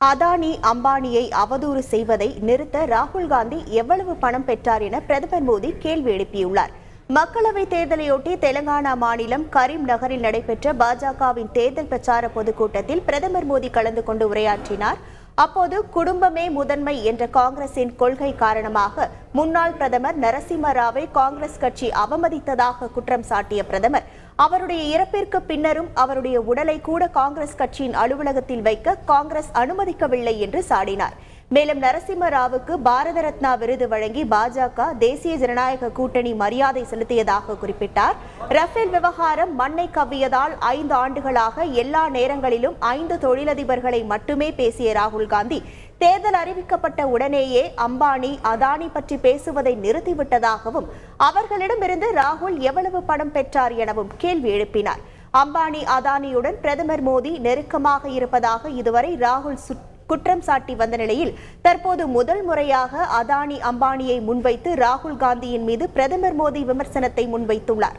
அதானி அம்பானியை அவதூறு செய்வதை நிறுத்த ராகுல் காந்தி எவ்வளவு பணம் பெற்றார் என பிரதமர் மோடி கேள்வி எழுப்பியுள்ளார். மக்களவைத் தேர்தலையொட்டி தெலங்கானா மாநிலம் கரீம் நகரில் நடைபெற்ற பாஜகவின் தேர்தல் பிரச்சார பொதுக்கூட்டத்தில் பிரதமர் மோடி கலந்து கொண்டு உரையாற்றினார். அப்போது குடும்பமே முதன்மை என்ற காங்கிரசின் கொள்கை காரணமாக முன்னாள் பிரதமர் நரசிம்ம ராவை காங்கிரஸ் கட்சி அவமதித்ததாக குற்றம் சாட்டிய பிரதமர் அவருடைய இறப்பிற்கு பின்னரும் அவருடைய உடலை கூட காங்கிரஸ் கட்சியின் அலுவலகத்தில் வைக்க காங்கிரஸ் அனுமதிக்கவில்லை என்று சாடினார். மேலும் நரசிம்ம ராவுக்கு பாரத ரத்னா விருது வழங்கி பாஜக தேசிய ஜனநாயக கூட்டணி மரியாதை செலுத்தியதாக குறிப்பிட்டார். ரஃபேல் விவகாரம் மண்ணை கவ்வியதால் ஐந்து ஆண்டுகளாக எல்லா நேரங்களிலும் ஐந்து தொழிலதிபர்களை மட்டுமே பேசிய ராகுல் காந்தி தேர்தல் அறிவிக்கப்பட்ட உடனேயே அம்பானி அதானி பற்றி பேசுவதை நிறுத்திவிட்டதாகவும் அவர்களிடமிருந்து ராகுல் எவ்வளவு பணம் பெற்றார் எனவும் கேள்வி எழுப்பினார். அம்பானி அதானியுடன் பிரதமர் மோடி நெருக்கமாக இருப்பதாக இதுவரை ராகுல் சுட்- குற்றம் சாட்டி வந்த நிலையில் தற்போது முதல் முறையாக அதானி அம்பானியை முன்வைத்து ராகுல் காந்தியின் மீது பிரதமர் மோடி விமர்சனத்தை முன்வைத்துள்ளார்.